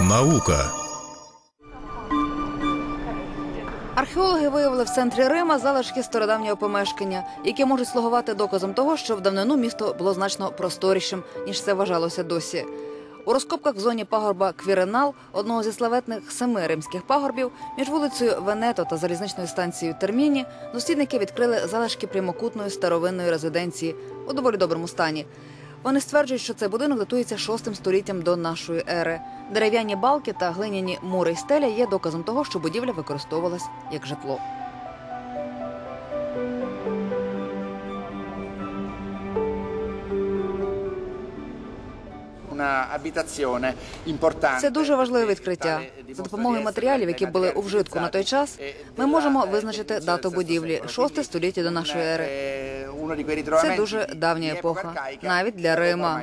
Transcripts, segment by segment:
Наука. Археологи виявили в центрі Рима залишки стародавнього помешкання, які можуть слугувати доказом того, що в давнину місто було значно просторішим, ніж це вважалося досі. У розкопках в зоні пагорба Квіренал, одного зі славетних семи римських пагорбів, між вулицею Венето та залізничною станцією Терміні, дослідники відкрили залишки прямокутної старовинної резиденції у доволі доброму стані. Вони стверджують, що цей будинок датується шостим століттям до нашої ери. Дерев'яні балки та глиняні мури й стеля є доказом того, що будівля використовувалась як житло. Це дуже важливе відкриття. За допомогою матеріалів, які були у вжитку на той час, ми можемо визначити дату будівлі шосте століття до нашої ери. Це дуже давня епоха, навіть для Рима.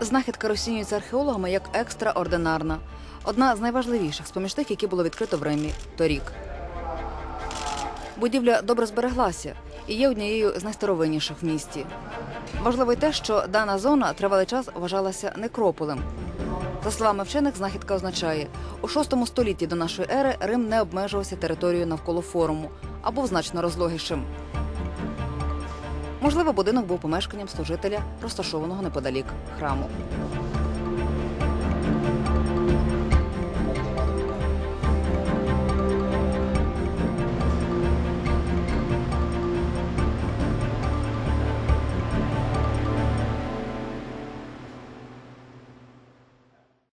Знахідка розцінюється археологами як екстраординарна, одна з найважливіших з поміж тих, які було відкрито в Римі торік. Будівля добре збереглася і є однією з найстаровинніших в місті. Важливо й те, що дана зона тривалий час вважалася некрополем. За словами вчених, знахідка означає, у VI столітті до нашої ери Рим не обмежувався територією навколо форуму, а був значно розлогішим. Можливо, будинок був помешканням служителя, розташованого неподалік храму.